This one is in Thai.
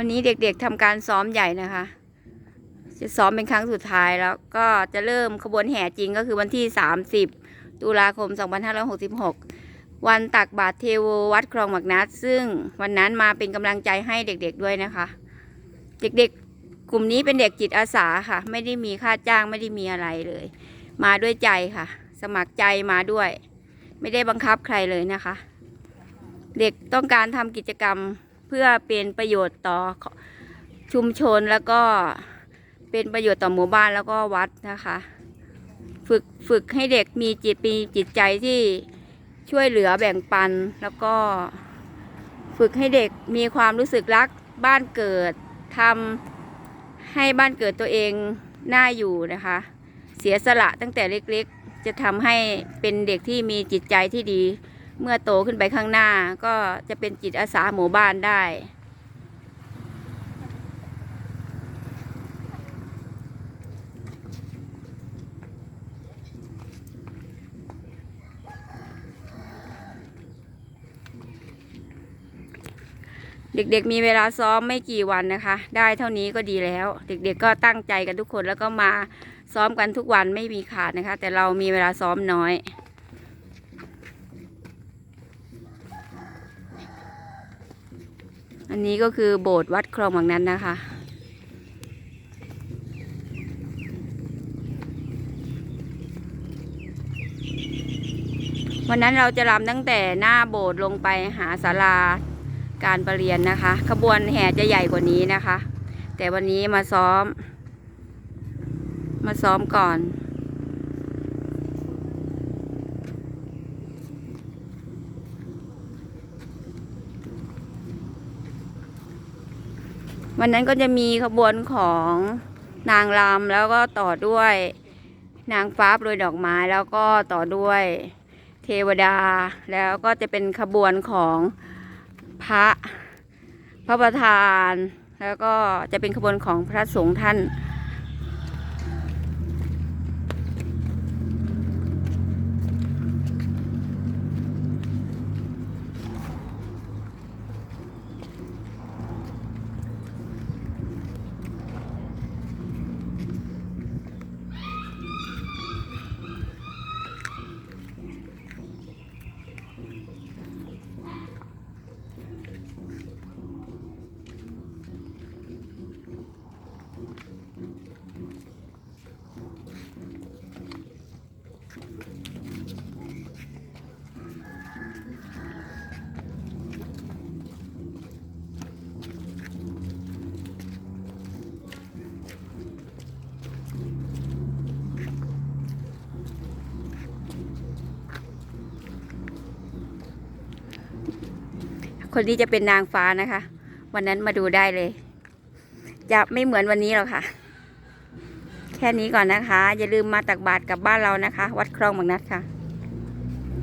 วันนี้เด็กๆทำการซ้อมใหญ่นะคะ จะซ้อมเป็นครั้งสุดท้ายแล้วก็จะเริ่มขบวนแห่จริงก็คือวันที่ 30 ตุลาคม 2566 วันตักบาตรเทโววัดคลองหมักนัด ซึ่งวันนั้นมาเป็นกำลังใจให้เด็กๆด้วยนะคะ เด็กๆ กลุ่มนี้เป็นเด็กจิตอาสาค่ะ ไม่ได้มีค่าจ้างไม่ได้มีอะไรเลย มาด้วยใจค่ะ สมัครใจมาด้วย ไม่ได้บังคับใครเลยนะคะ เด็กต้องการทำกิจกรรม เพื่อเป็นประโยชน์ต่อชุมชนแล้วก็เป็นประโยชน์ต่อหมู่บ้านแล้วก็วัดนะคะ ฝึกฝึกให้เด็กมีจิตมีจิตใจที่ช่วยเหลือแบ่งปันแล้วก็ ฝึกให้เด็กมีความรู้สึกรักบ้านเกิดทำให้บ้านเกิดตัวเองน่าอยู่นะคะ เสียสละตั้งแต่เล็กๆ จะทำให้เป็นเด็กที่มีจิตใจที่ดี เมื่อโตขึ้นไปข้างหน้าก็จะเป็นจิตอาสาหมู่บ้านได้ เด็กๆมีเวลาซ้อมไม่กี่วันนะคะ ได้เท่านี้ก็ดีแล้ว เด็กๆก็ตั้งใจกันทุกคนแล้วก็มาซ้อมกันทุกวันไม่มีขาดนะคะ แต่เรามีเวลาซ้อมน้อย อันนี้ก็คือโบสถ์วัดคลองบางนั้นนะคะ วันนั้นเราจะรำตั้งแต่หน้าโบสถ์ลงไปหาศาลาการประเรียนนะคะ ขบวนแห่จะใหญ่กว่านี้นะคะ แต่วันนี้มาซ้อม มาซ้อมก่อน วันนั้นก็จะมีขบวนของนางรำแล้วก็ต่อด้วยนางฟ้าโปรยดอกไม้แล้วก็ต่อด้วยเทวดา แล้วก็จะเป็นขบวนของพระพระประธาน แล้วก็จะเป็นขบวนของพระสงฆ์ท่าน คนนี้จะเป็นนางฟ้านะคะ วันนั้นมาดูได้เลย จะไม่เหมือนวันนี้หรอกค่ะ แค่นี้ก่อนนะคะ อย่าลืมมาตักบาตรกับบ้านเรานะคะ วัดคลองบางนัดค่ะ